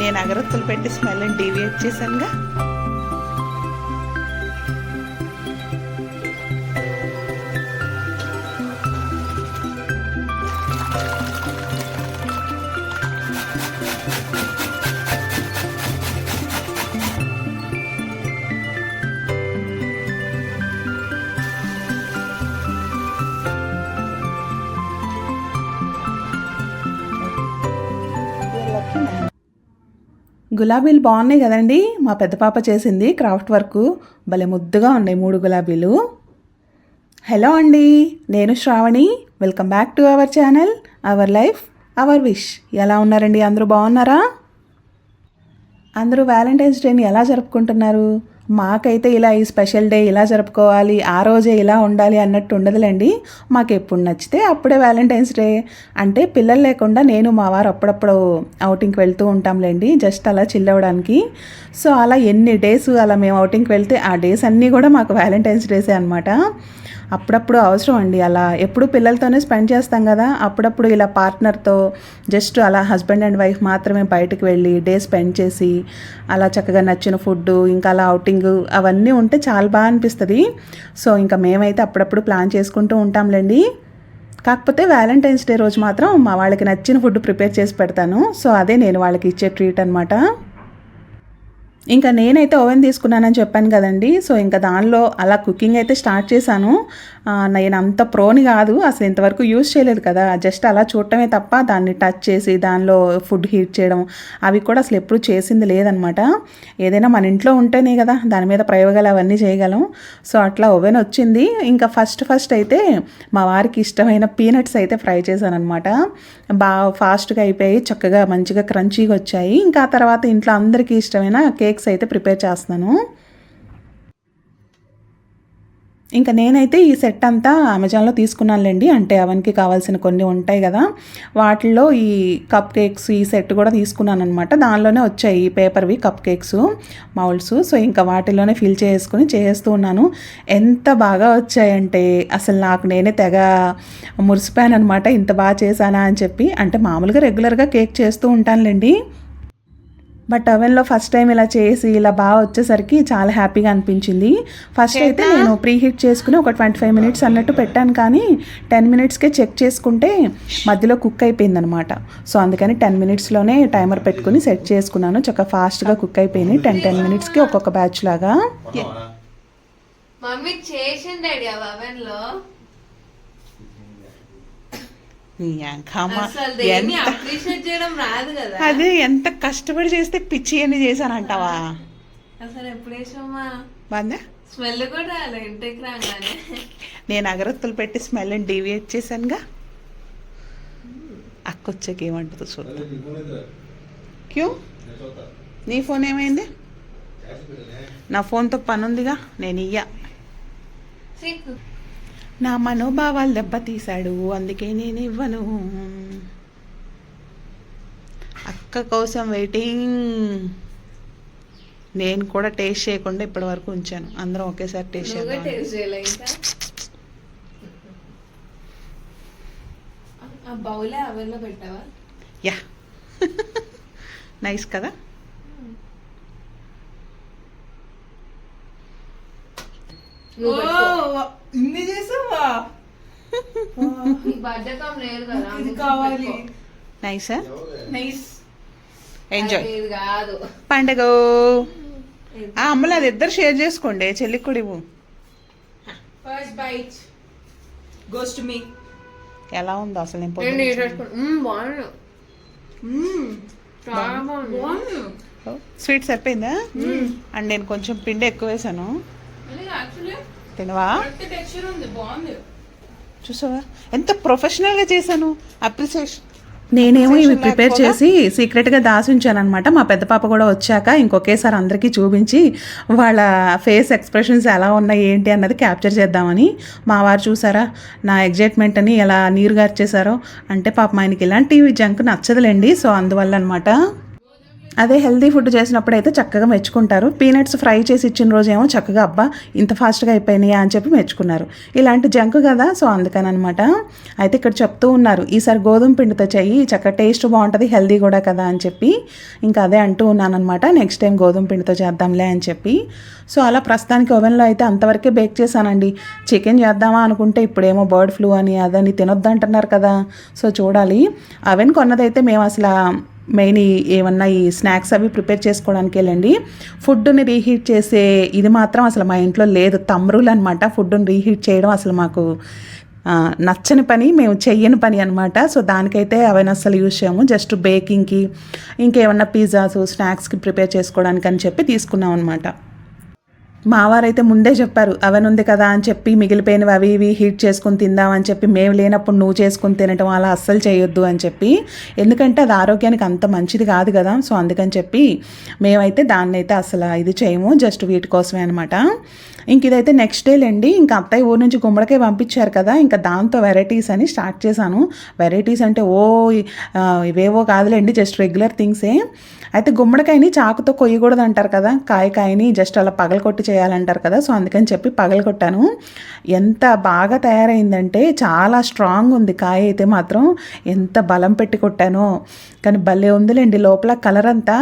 నేను అగరత్తులు పెట్టి smell deviate చేశానుగా. గులాబీలు బాగున్నాయి కదండి. మా పెద్ద పాప చేసింది క్రాఫ్ట్ వర్క్. భలే ముద్దుగా ఉన్నాయి మూడు గులాబీలు. హలో అండి నేను Sravani. Welcome back to our channel our life our wish. ఎలా ఉన్నారండి? అందరూ బాగున్నారా? అందరూ వ్యాలంటైన్స్ డేని ఎలా జరుపుకుంటున్నారు? మాకైతే ఇలా ఈ స్పెషల్ డే ఇలా జరుపుకోవాలి ఆ రోజే ఇలా ఉండాలి అన్నట్టు ఉండదులేండి. మాకు ఎప్పుడు నచ్చితే అప్పుడే వ్యాలంటైన్స్ డే. అంటే పిల్లలు లేకుండా నేను మా వారు అప్పుడప్పుడు అవుటింగ్కి వెళ్తూ ఉంటాంలేండి జస్ట్ అలా చిల్లవడానికి సో అలా ఎన్ని డేస్ అలా మేము అవుటింగ్కి వెళ్తే ఆ డేస్ అన్నీ కూడా మాకు వ్యాలంటైన్స్ డేసే అనమాట అప్పుడప్పుడు అవసరం అండి. అలా ఎప్పుడు పిల్లలతోనే స్పెండ్ చేస్తాం కదా. అప్పుడప్పుడు ఇలా పార్ట్నర్తో జస్ట్ అలా హస్బెండ్ అండ్ వైఫ్ మాత్రమే బయటకు వెళ్ళి డే స్పెండ్ చేసి అలా చక్కగా నచ్చిన ఫుడ్ ఇంకా అలా అవుటింగ్ అవన్నీ ఉంటే చాలా బాగా అనిపిస్తుంది. సో ఇంకా మేమైతే అప్పుడప్పుడు ప్లాన్ చేసుకుంటూ ఉంటాంలేండి. కాకపోతే వ్యాలంటైన్స్ డే రోజు మాత్రం మా వాళ్ళకి నచ్చిన ఫుడ్ ప్రిపేర్ చేసి పెడతాను. సో అదే నేను వాళ్ళకి ఇచ్చే ట్రీట్ అనమాట ఇంకా నేనైతే ఓవెన్ తీసుకున్నానని చెప్పాను కదండి. సో ఇంకా దానిలో అలా కుకింగ్ అయితే స్టార్ట్ చేశాను. నేను అంత ప్రోని కాదు. అసలు ఇంతవరకు యూజ్ చేయలేదు కదా. జస్ట్ అలా చూడటమే తప్ప దాన్ని టచ్ చేసి దానిలో ఫుడ్ హీట్ చేయడం అవి కూడా అసలు ఎప్పుడు చేసింది లేదనమాట. ఏదైనా మన ఇంట్లో ఉంటేనే కదా దాని మీద ప్రయోగాలు అవన్నీ చేయగలం. సో అట్లా ఓవెన్ వచ్చింది. ఇంకా ఫస్ట్ ఫస్ట్ అయితే మా వారికి ఇష్టమైన పీనట్స్ అయితే ఫ్రై చేశాను అనమాట బాగా ఫాస్ట్గా అయిపోయి చక్కగా మంచిగా క్రంచీగా వచ్చాయి. ఇంకా ఆ తర్వాత ఇంట్లో అందరికీ ఇష్టమైన కేక్స్ అయితే ప్రిపేర్ చేస్తున్నాను. ఇంకా నేనైతే ఈ సెట్ అంతా అమెజాన్లో తీసుకున్నానులేండి. అంటే అవన్కి కావాల్సిన కొన్ని ఉంటాయి కదా. వాటిల్లో ఈ కప్ కేక్స్ ఈ సెట్ కూడా తీసుకున్నాను అనమాట దానిలోనే వచ్చాయి ఈ పేపర్వి కప్ కేక్స్ మౌల్డ్స్ సో ఇంకా వాటిలోనే ఫిల్ చేసుకుని చేస్తూ ఉన్నాను. ఎంత బాగా వచ్చాయంటే అసలు నాకు నేనే తెగ మురిసిపోయాను అనమాట ఇంత బాగా చేశానా అని చెప్పి. అంటే మామూలుగా రెగ్యులర్గా కేక్ చేస్తూ ఉంటానులేండి. బట్ అవెన్లో ఫస్ట్ టైం ఇలా చేసి ఇలా బాగా వచ్చేసరికి చాలా హ్యాపీగా అనిపించింది. ఫస్ట్ అయితే నేను ప్రీ హీట్ చేసుకుని ఒక ట్వంటీ ఫైవ్ మినిట్స్ అన్నట్టు పెట్టాను కానీ టెన్ మినిట్స్కే చెక్ చేసుకుంటే మధ్యలో కుక్ అయిపోయింది అనమాట సో అందుకని టెన్ మినిట్స్లోనే టైమర్ పెట్టుకుని సెట్ చేసుకున్నాను. చక్కగా ఫాస్ట్గా కుక్ అయిపోయింది. టెన్ టెన్ మినిట్స్కి ఒక్కొక్క బ్యాచ్ లాగా. మమ్మీ ఆ oven లో ఇంకమ్మ, అసలు దేన్ని ఎంత అప్రిషియేట్ చేయడం రాదు కదా అదే ఎంత కష్టపడి చేస్తే పిచ్చి అని చేశానంటావా? అసలు ఎప్పుడు వేసామా బాగా స్మెల్ కూడా రాలే ఇంటికి రాగానే. నేను అగరత్తులు పెట్టి స్మెల్ డీవియేట్ చేశానుగా. అక్క వచ్చాక ఏమంటుందో చూద్దాం. క్యూ? నీ ఫోన్ ఏమైంది? నా ఫోన్తో పని ఉందిగా నేను ఇయ్య. నా మనోభావాలు దెబ్బతీశాడు అందుకే నేను ఇవ్వను అక్క కోసం వెయిటింగ్. నేను కూడా టేస్ట్ చేయకుండా ఇప్పటి వరకు ఉంచాను. అందరం ఒకేసారి టేస్ట్ చేయలే యా. నైస్ కదా నువ్వు పెట్టుకో. ఇన్ని చేసావా? బద్ధకం లేదు కదా ఇది కావాలి. నైసా నైస్ ఎంజాయ్ కాదు. పండగ? ఆ అమ్మలు అది ఇద్దరు షేర్ చేసుకోండి చెల్లికి కూడా ఇవ్వు first bite goes to me ఎలా ఉందో అసలు నేను నేను పొద్దున్న నీట్ పెట్టుకున్నా. మ్మ్, బాగుండు చాలా బాగుంది. బాగుంది స్వీట్ సరిపోయిందా? అండ్ నేను కొంచెం పిండి ఎక్కువ వేసాను. తినవా? చూసావా? ఎంత ప్రొఫెషనల్గా చేశాను. అప్రిసియేషన్ నేనేమో ఇవి ప్రిపేర్? చేసి సీక్రెట్గా దాచుంచాను అనమాట మా పెద్ద పాప కూడా వచ్చాక ఇంకొకేసారి అందరికీ చూపించి వాళ్ళ ఫేస్ ఎక్స్ప్రెషన్స్ ఎలా ఉన్నాయి ఏంటి అన్నది క్యాప్చర్ చేద్దామని. మా వారు చూసారా నా ఎగ్జైట్మెంట్ అని ఎలా నీరు గార్చేశారో అంటే పాపం ఆయనకి ఇలాంటివి జంక్ నచ్చదులేండి. సో అందువల్ల అనమాట అదే హెల్దీ ఫుడ్ చేసినప్పుడు అయితే చక్కగా మెచ్చుకుంటారు. పీనట్స్ ఫ్రై చేసి ఇచ్చిన రోజు ఏమో చక్కగా అబ్బా ఇంత ఫాస్ట్గా అయిపోయినాయా అని చెప్పి మెచ్చుకున్నారు. ఇలాంటి జంక్ కదా సో అందుకని అనమాట అయితే ఇక్కడ చెప్తూ ఉన్నారు ఈసారి గోధుమ పిండితో చెయ్యి చక్కగా టేస్ట్ బాగుంటుంది హెల్దీ కూడా కదా అని చెప్పి. ఇంకా అదే అంటూ ఉన్నాను అనమాట నెక్స్ట్ టైం గోధుమ పిండితో చేద్దాంలే అని చెప్పి. సో అలా ప్రస్తుతానికి ఓవెన్లో అయితే అంతవరకే బేక్ చేశానండి. చికెన్ చేద్దామా అనుకుంటే ఇప్పుడేమో బర్డ్ ఫ్లూ అని అదని తినొద్దంటున్నారు కదా సో చూడాలి. అవెన్ కొన్నదైతే మేము అసలు మెయిన్ ఈ ఏమన్నా ఈ స్నాక్స్ అవి ప్రిపేర్ చేసుకోవడానికి వెళ్ళండి. ఫుడ్ని రీహీట్ చేసే ఇది మాత్రం అసలు మా ఇంట్లో లేదు. తమ్రులు అనమాట ఫుడ్ని రీహీట్ చేయడం అసలు మాకు నచ్చని పని మేము చెయ్యని పని అనమాట సో దానికైతే అవన్నీ అసలు యూజ్ చేయము. జస్ట్ బేకింగ్కి ఇంకేమన్నా పిజ్జాస్ స్నాక్స్కి ప్రిపేర్ చేసుకోవడానికి అని చెప్పి తీసుకున్నాం అనమాట మావారైతే ముందే చెప్పారు అవన్ ఉంది కదా అని చెప్పి మిగిలిపోయినవి అవి ఇవి హీట్ చేసుకుని తిందామని చెప్పి మేము లేనప్పుడు నువ్వు చేసుకుని తినటం అలా అస్సలు చేయొద్దు అని చెప్పి. ఎందుకంటే అది ఆరోగ్యానికి అంత మంచిది కాదు కదా సో అందుకని చెప్పి మేమైతే దాన్ని అయితే అసలు ఇది చేయము జస్ట్ వీటి కోసమే అనమాట ఇంక ఇదైతే నెక్స్ట్ డే లేండి ఇంకా అత్తయ్య ఊరు నుంచి గుమ్మడికాయ పంపించారు కదా ఇంకా దాంతో వెరైటీస్ అని స్టార్ట్ చేశాను. వెరైటీస్ అంటే ఓ ఇవేవో కాదులేండి జస్ట్ రెగ్యులర్ థింగ్సే అయితే గుమ్మడికాయని చాకుతో కొయ్యకూడదు అంటారు కదా కాయ కాయని జస్ట్ అలా పగలకొట్టి చేయాలంటారు కదా సో అందుకని చెప్పి పగలగొట్టాను. ఎంత బాగా తయారైందంటే చాలా స్ట్రాంగ్ ఉంది కాయ అయితే మాత్రం. ఎంత బలం పెట్టి కొట్టానో. కానీ భలే ఉందిలేండి. లోపల కలర్ అంతా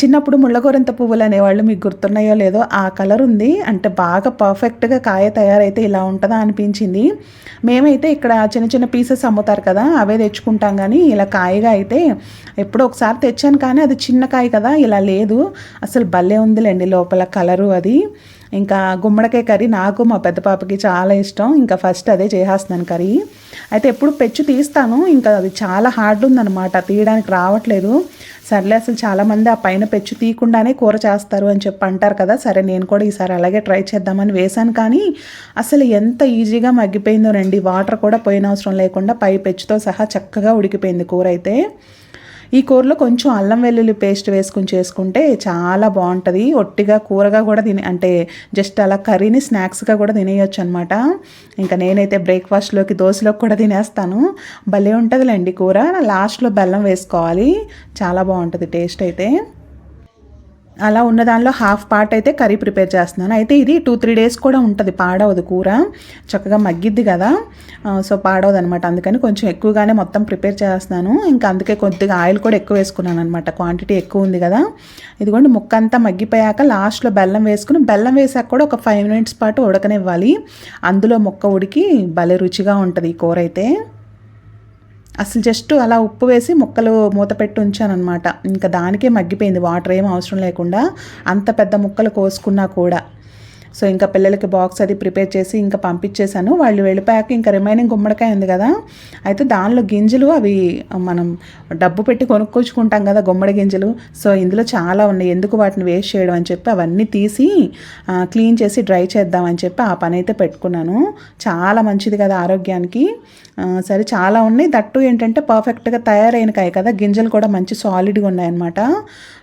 చిన్నప్పుడు ముళ్ళగోరంత పువ్వులు అనేవాళ్ళు మీకు గుర్తున్నాయో లేదో ఆ కలర్ ఉంది. అంటే బాగా పర్ఫెక్ట్గా కాయ తయారైతే ఇలా ఉంటుందా అనిపించింది. మేమైతే ఇక్కడ చిన్న చిన్న పీసెస్ అమ్ముతారు కదా అవే తెచ్చుకుంటాం కానీ ఇలా కాయగా అయితే ఎప్పుడో ఒకసారి తెచ్చాను కానీ అది చిన్న కాయ కదా ఇలా లేదు. అసలు భలే ఉందిలేండి లోపల కలరు అది. ఇంకా గుమ్మడికాయ కర్రీ నాకు మా పెద్ద పాపకి చాలా ఇష్టం. ఇంకా ఫస్ట్ అదే చేసేస్తున్నాను కర్రీ. అయితే ఎప్పుడు పెచ్చు తీస్తాను. ఇంకా అది చాలా హార్డ్ ఉందన్నమాట. తీయడానికి రావట్లేదు. సర్లే అసలు చాలామంది ఆ పైన పెచ్చు తీయకుండానే కూర చేస్తారు అని చెప్పి అంటారు కదా. సరే నేను కూడా ఈసారి అలాగే ట్రై చేద్దామని వేశాను. కానీ అసలు ఎంత ఈజీగా మగ్గిపోయిందో రండి. వాటర్ కూడా పోయిన అవసరం లేకుండా పై పెచ్చుతో సహా చక్కగా ఉడికిపోయింది కూర అయితే. ఈ కూరలో కొంచెం అల్లం వెల్లుల్లి పేస్ట్ వేసుకుని చేసుకుంటే చాలా బాగుంటుంది. ఒట్టిగా కూరగా కూడా తిని అంటే జస్ట్ అలా కర్రీని స్నాక్స్గా కూడా తినేయొచ్చు అనమాట ఇంకా నేనైతే బ్రేక్ఫాస్ట్లోకి దోశలోకి కూడా తినేస్తాను. భలే ఉంటుందిలేండి కూర. లాస్ట్లో బెల్లం వేసుకోవాలి. చాలా బాగుంటుంది టేస్ట్ అయితే. అలా ఉన్న దానిలో హాఫ్ పార్ట్ అయితే కర్రీ ప్రిపేర్ చేస్తున్నాను. అయితే ఇది టూ త్రీ డేస్ కూడా ఉంటుంది పాడవదు కూర. చక్కగా మగ్గిద్ది కదా. సో పాడవదు అనమాట అందుకని కొంచెం ఎక్కువగానే మొత్తం ప్రిపేర్ చేస్తున్నాను. ఇంకా అందుకే కొద్దిగా ఆయిల్ కూడా ఎక్కువ వేసుకున్నాను అనమాట. క్వాంటిటీ ఎక్కువ ఉంది కదా. ఇదిగోండి ముక్క అంతా మగ్గిపోయాక లాస్ట్లో బెల్లం వేసుకుని బెల్లం వేసాక కూడా ఒక ఫైవ్ మినిట్స్ పాటు ఉడకనివ్వాలి. అందులో ముక్క ఉడికి భలే రుచిగా ఉంటుంది ఈ కూర అయితే. అసలు జస్ట్ అలా ఉప్పు వేసి ముక్కలు మూత పెట్టి ఉంచానమాట ఇంకా దానికే మగ్గిపోయింది. వాటర్ ఏం అవసరం లేకుండా అంత పెద్ద ముక్కలు కోసుకున్నా కూడా. సో ఇంకా పిల్లలకి బాక్స్ అది ప్రిపేర్ చేసి ఇంకా పంపించేశాను. వాళ్ళు వెళ్ళిపోయాక ఇంకా రిమైనింగ్ గుమ్మడికాయ ఉంది కదా అయితే దానిలో గింజలు అవి మనం డబ్బు పెట్టి కొనుక్కొచ్చుకుంటాం కదా గుమ్మడి గింజలు. సో ఇందులో చాలా ఉన్నాయి. ఎందుకు వాటిని వేస్ట్ చేయడం అని చెప్పి అవన్నీ తీసి క్లీన్ చేసి డ్రై చేద్దామని చెప్పి ఆ పని అయితే పెట్టుకున్నాను. చాలా మంచిది కదా ఆరోగ్యానికి. సరే చాలా ఉన్నాయి. దట్టు ఏంటంటే పర్ఫెక్ట్గా తయారైన కాయ కదా. గింజలు కూడా మంచి సాలిడ్గా ఉన్నాయన్నమాట.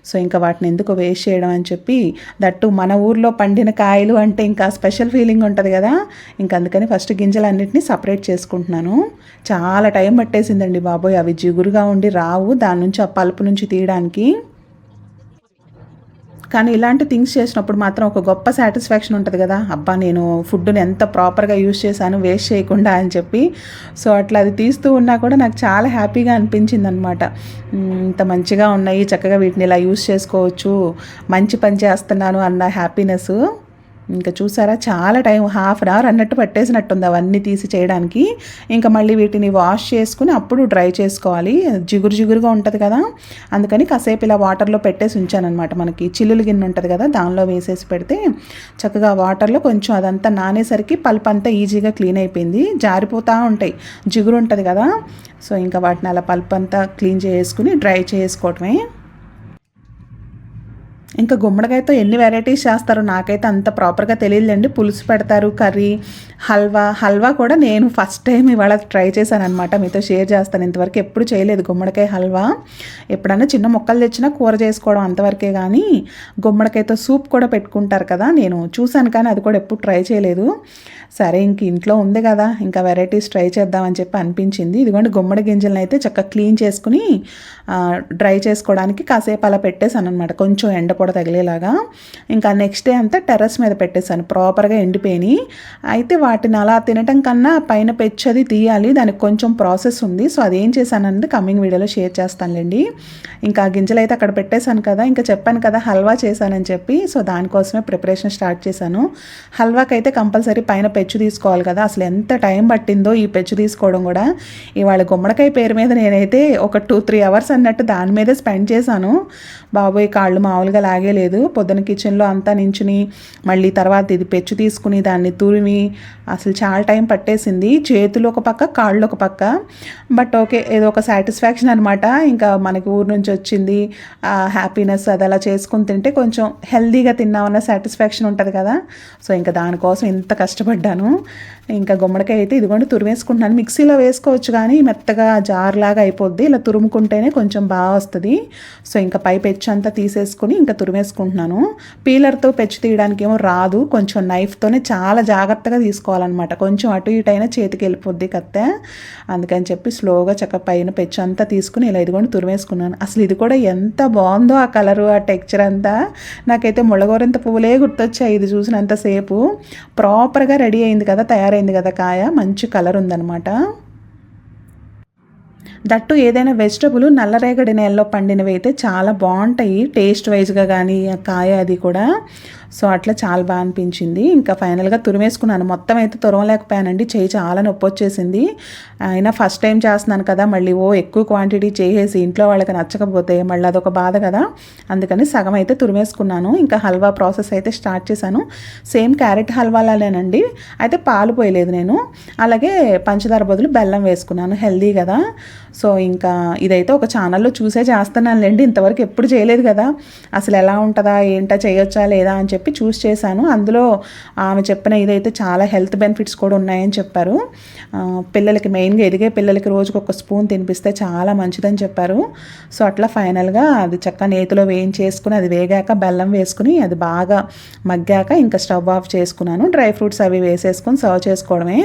సో ఇంకా వాటిని ఎందుకు వేస్ట్ చేయడం అని చెప్పి దట్టు మన ఊర్లో పండిన కాయలు అంటే ఇంకా స్పెషల్ ఫీలింగ్ ఉంటుంది కదా. ఇంకా అందుకని ఫస్ట్ గింజలన్నింటినీ సపరేట్ చేసుకుంటున్నాను. చాలా టైం పట్టేసిందండి బాబోయ్. అవి జిగురుగా ఉండి రావు. దాని నుంచి ఆ పలుపు నుంచి తీయడానికి. కానీ ఇలాంటి థింగ్స్ చేసినప్పుడు మాత్రం ఒక గొప్ప సాటిస్ఫాక్షన్ ఉంటుంది కదా అబ్బా నేను ఫుడ్ని ఎంత ప్రాపర్గా యూజ్ చేశాను వేస్ట్ చేయకుండా అని చెప్పి. సో అట్లా అది తీస్తూ ఉన్నా కూడా నాకు చాలా హ్యాపీగా అనిపించింది అనమాట ఇంత మంచిగా ఉన్నాయి చక్కగా వీటిని ఇలా యూజ్ చేసుకోవచ్చు మంచి పని చేస్తున్నాను అన్న హ్యాపీనెస్ ఇంకా చూసారా? చాలా టైం హాఫ్ అన్ అవర్ అన్నట్టు పట్టేసినట్టుంది అవన్నీ తీసి చేయడానికి. ఇంకా మళ్ళీ వీటిని వాష్ చేసుకుని అప్పుడు డ్రై చేసుకోవాలి. జిగురు జిగురుగా ఉంటుంది కదా? అందుకని కాసేపు ఇలా వాటర్లో పెట్టేసి ఉంచానమాట మనకి చిల్లులు గిన్నె ఉంటుంది కదా? దానిలో వేసేసి పెడితే చక్కగా వాటర్లో కొంచెం అదంతా నానేసరికి పల్ప్ అంతా ఈజీగా క్లీన్ అయిపోయింది. జారిపోతూ ఉంటాయి. జిగురు ఉంటుంది కదా? సో ఇంకా వాటిని అలా పల్ప్ అంతా క్లీన్ చేసుకుని డ్రై చేసుకోవటమే. ఇంకా గుమ్మడికాయతో ఎన్ని వెరైటీస్ చేస్తారో నాకైతే అంత ప్రాపర్గా తెలియదులేండి. పులుసు పెడతారు కర్రీ హల్వా. హల్వా కూడా నేను ఫస్ట్ టైం ఇవాళ ట్రై చేశాను అనమాట మీతో షేర్ చేస్తాను. ఇంతవరకు ఎప్పుడు చేయలేదు గుమ్మడికాయ హల్వా. ఎప్పుడన్నా చిన్న మొక్కలు తెచ్చినా కూర చేసుకోవడం అంతవరకే కానీ గుమ్మడికాయతో సూప్ కూడా పెట్టుకుంటారు కదా నేను చూశాను కానీ అది కూడా ఎప్పుడు ట్రై చేయలేదు. సరే ఇంక ఇంట్లో ఉంది కదా ఇంకా వెరైటీస్ ట్రై చేద్దామని చెప్పి అనిపించింది. ఇదిగోండి గుమ్మడి గింజలను అయితే చక్కగా క్లీన్ చేసుకుని డ్రై చేసుకోవడానికి కాసేపు అలా పెట్టేశాను అనమాట కొంచెం ఎండ కూడా తగిలేలాగా. ఇంకా నెక్స్ట్ డే అంతా టెర్రస్ మీద పెట్టేశాను. ప్రాపర్గా ఎండిపోయినాయి. అయితే వాటిని అలా తినటం కన్నా పైన పెచ్చది తీయాలి. దానికి కొంచెం ప్రాసెస్ ఉంది. సో అదేం చేశాను అన్నది కమింగ్ వీడియోలో షేర్ చేస్తానులేండి. ఇంకా గింజలు అయితే అక్కడ పెట్టేశాను కదా. ఇంకా చెప్పాను కదా హల్వా చేశానని చెప్పి. సో దానికోసమే ప్రిపరేషన్ స్టార్ట్ చేశాను. హల్వాకి అయితే కంపల్సరీ పైన పెచ్చు తీసుకోవాలి కదా. అసలు ఎంత టైం పట్టిందో ఈ పెచ్చు తీసుకోవడం కూడా. ఇవాళ గుమ్మడికాయ పేరు మీద నేనైతే ఒక టూ త్రీ అవర్స్ అన్నట్టు దాని మీదే స్పెండ్ చేశాను. బాబోయ్ కాళ్ళు మామూలుగా ఆగేలేదు పొద్దున కిచెన్లో అంతా నించుని మళ్ళీ తర్వాత ఇది పెచ్చు తీసుకుని దాన్ని తురిమి అసలు చాలా టైం పట్టేసింది. చేతులు ఒక పక్క కాళ్ళు ఒక పక్క. బట్ ఓకే ఏదో ఒక సాటిస్ఫాక్షన్ అనమాట ఇంకా మనకి ఊరు నుంచి వచ్చింది హ్యాపీనెస్ అది అలా చేసుకుని తింటే కొంచెం హెల్దీగా తిన్నామన్న సాటిస్ఫాక్షన్ ఉంటుంది కదా. సో ఇంకా దానికోసం ఇంత కష్టపడ్డాను. ఇంకా గుమ్మడికాయ అయితే ఇదిగోండి తురిమేసుకుంటున్నాను. మిక్సీలో వేసుకోవచ్చు కానీ మెత్తగా జార్లాగా అయిపోద్ది. ఇలా తురుముకుంటేనే కొంచెం బాగా వస్తుంది. సో ఇంకా పై పెచ్చు అంతా తీసేసుకుని ఇంకా తురిమేసుకుంటున్నాను. పీలర్తో పెచ్చు తీయడానికి ఏమో రాదు. కొంచెం నైఫ్తోనే చాలా జాగ్రత్తగా తీసుకోవాలన్నమాట. కొంచెం అటు ఇటు అయినా చేతికి వెళ్ళిపోద్ది కత్తె. అందుకని చెప్పి స్లోగా చక్క పైన పెచ్చు అంతా తీసుకుని ఇలా ఇదిగోండి తురిమేసుకున్నాను. అసలు ఇది కూడా ఎంత బాగుందో ఆ కలరు ఆ టెక్చర్ అంతా. నాకైతే ముళ్ళగోరింత పువ్వులే గుర్తొచ్చాయి ఇది చూసినంతసేపు. ప్రాపర్గా రెడీ అయింది కదా తయారైంది కదా కాయ. మంచి కలర్ ఉందన్నమాట. దట్టు ఏదైనా వెజిటబుల్ నల్లరేగడి నేలలో పండినవి అయితే చాలా బాగుంటాయి టేస్ట్ వైజ్గా కానీ ఆ కాయ అది కూడా. సో అట్లా చాలా బాగా అనిపించింది. ఇంకా ఫైనల్గా తురిమేసుకున్నాను. మొత్తం అయితే తురమలేకపోయానండి చేయి చాలా నొప్పి వచ్చేసింది. అయినా ఫస్ట్ టైం చేస్తున్నాను కదా మళ్ళీ ఓ ఎక్కువ క్వాంటిటీ చేసేసి ఇంట్లో వాళ్ళకి నచ్చకపోతే మళ్ళీ అదొక బాధ కదా. అందుకని సగం అయితే తురిమేసుకున్నాను. ఇంకా హల్వా ప్రాసెస్ అయితే స్టార్ట్ చేశాను. సేమ్ క్యారెట్ హల్వాలానేనండి. అయితే పాలు పోయలేదు నేను. అలాగే పంచదార బదులు బెల్లం వేసుకున్నాను. హెల్దీ కదా. సో ఇంకా ఇదైతే ఒక ఛానల్లో చూసే చేస్తున్నానులేండి. ఇంతవరకు ఎప్పుడు చేయలేదు కదా. అసలు ఎలా ఉంటుందా ఏంటా చేయొచ్చా లేదా అని చెప్పి చెప్పి చూస్ చేశాను. అందులో ఆమె చెప్పిన ఇదైతే చాలా హెల్త్ బెనిఫిట్స్ కూడా ఉన్నాయని చెప్పారు. పిల్లలకి మెయిన్గా ఎదిగే పిల్లలకి రోజుకు ఒక స్పూన్ తినిపిస్తే చాలా మంచిదని చెప్పారు. సో అట్లా ఫైనల్గా అది చక్క నేతిలో వేయించేసుకుని అది వేగాక బెల్లం వేసుకుని అది బాగా మగ్గాక ఇంకా స్టవ్ ఆఫ్ చేసుకున్నాను. డ్రై ఫ్రూట్స్ అవి వేసేసుకొని సర్వ్ చేసుకోవడమే.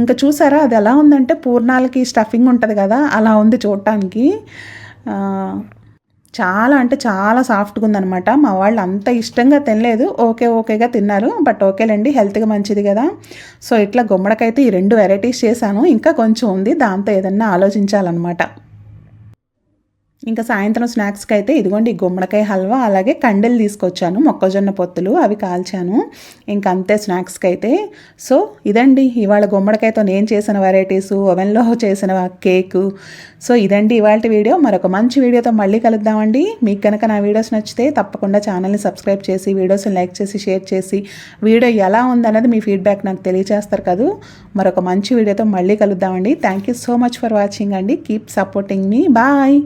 ఇంకా చూసారా అది ఎలా ఉందంటే పూర్ణాలకి స్టఫింగ్ ఉంటుంది కదా అలా ఉంది చూడటానికి చాలా అంటే చాలా సాఫ్ట్గా ఉందనమాట మా వాళ్ళు అంత ఇష్టంగా తినలేదు. ఓకే ఓకేగా తిన్నారు. బట్ ఓకేలేండి హెల్త్గా మంచిది కదా. సో ఇట్లా గుమ్మడికైతే ఈ రెండు వెరైటీస్ చేశాను. ఇంకా కొంచెం ఉంది. దాంతో ఏదన్నా ఆలోచించాలన్నమాట. ఇంకా సాయంత్రం స్నాక్స్కి అయితే ఇదిగోండి గుమ్మడికాయ హల్వా అలాగే కండెలు తీసుకొచ్చాను మొక్కజొన్న పొత్తులు అవి కాల్చాను. ఇంకా అంతే స్నాక్స్కి అయితే. సో ఇదండి ఇవాళ గుమ్మడికాయతో నేను చేసిన వెరైటీస్ ఓవెన్లో చేసిన కేకు సో ఇదండి ఇవాళ వీడియో. మరొక మంచి వీడియోతో మళ్ళీ కలుద్దామండి. మీకు కనుక నా వీడియోస్ నచ్చితే తప్పకుండా ఛానల్ని సబ్స్క్రైబ్ చేసి వీడియోస్ని లైక్ చేసి షేర్ చేసి వీడియో ఎలా ఉందన్నది మీ ఫీడ్బ్యాక్ నాకు తెలియజేస్తారు కదా. మరొక మంచి వీడియోతో మళ్ళీ కలుద్దామండి. Thank you so much for watching అండి. కీప్ సపోర్టింగ్ మీ బాయ్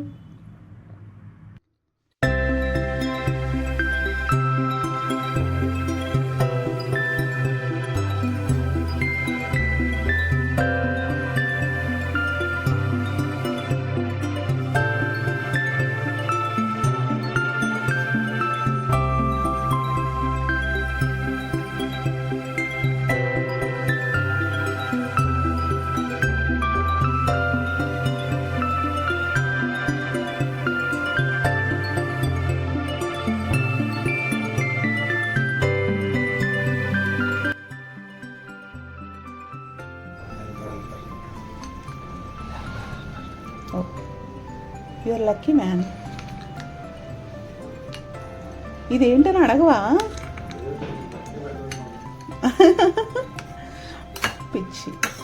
లక్కీ మ్యాన్. ఇదేంటని అడగవా? పిచ్చి.